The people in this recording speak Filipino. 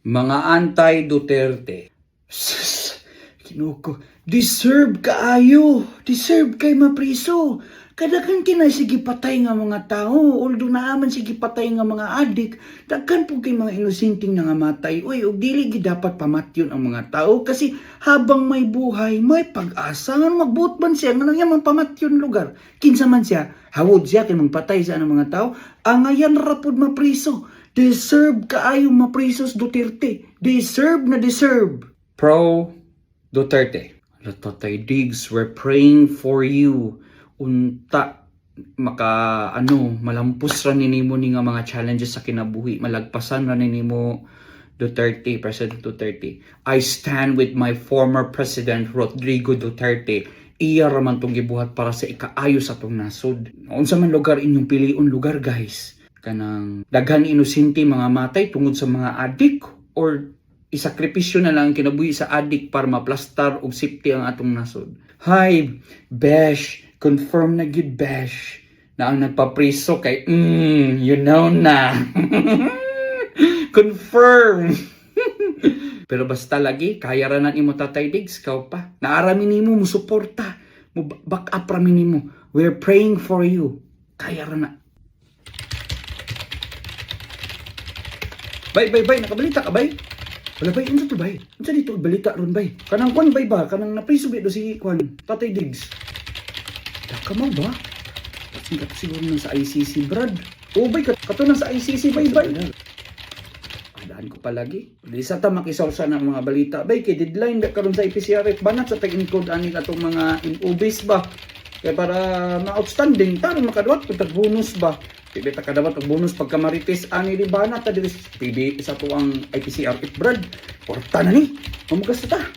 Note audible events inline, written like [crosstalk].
Mga anti-Duterte. Kinuko. Deserve kaayo. Deserve kay mapriso. Kadakan kinay sige patay nga mga tao. Although naaman sige patay nga mga adik. Dagkan po kay mga inusinting nga matay. Uy, ug dili gid dapat pamatyon ang mga tao. Kasi habang may buhay, may pag-asa. Nga magbuot man siya. Nga nang pamatyon lugar. Kinsa man siya. Hawod siya kay magpatay sa mga tao. Ang ayan rapod mapriso. Deserve kaayo maprisos Duterte. Deserve na deserve. Pro Duterte. Ratatay Diggs, we're praying for you. Unta maka ano malampus ra nimo ni nga mga challenges sa kinabuhi. Malagpasan ra nimo Duterte President Duterte. I stand with my former president Rodrigo Duterte. Iya ra man tong gibuhat para sa ikaayo sa tong nasod. Unsa man lugar inyong piliun lugar guys? Kanang daghan inosente mga matay tungod sa mga adik or isakripisyo na lang ang kinabuhi sa adik para maplastar og safety ang atong nasod. Hi, Besh, confirm na good Besh na ang nagpapriso kay mm, you know na. [laughs] confirm. [laughs] Pero basta lagi, kaya ra na imo tatay digs, kaw pa. Naarami nimo mo suporta. Mo back up ra nimo. We're praying for you. Kaya ra na. Bay, bay, bay, nakabalita ka, bay? Wala, bay, ano to, bay? Ano dito, balita ron, bay? Kanang kwan, bay ba? Kanang napriso ba do si kwan? Tatay Diggs. Daka mo ba? Singkat siguro nang sa ICC, Brad. Oo, bay, kat kato na sa ICC, bay, bay. Adaan ko palagi. Di sa ta makisawsa ng mga balita. Bay, kay deadline da karon sa IPCRF. Banat sa tag-encode ani katong mga in-obese ba? Kaya para na-outstanding, tarong makadawat kung tag-bonus ba? Pwede ta kadawat og bonus pagka marites ani di ba na ta diri pwede isa to ang IPCRF brad. Porta na ni. Mamugas ta.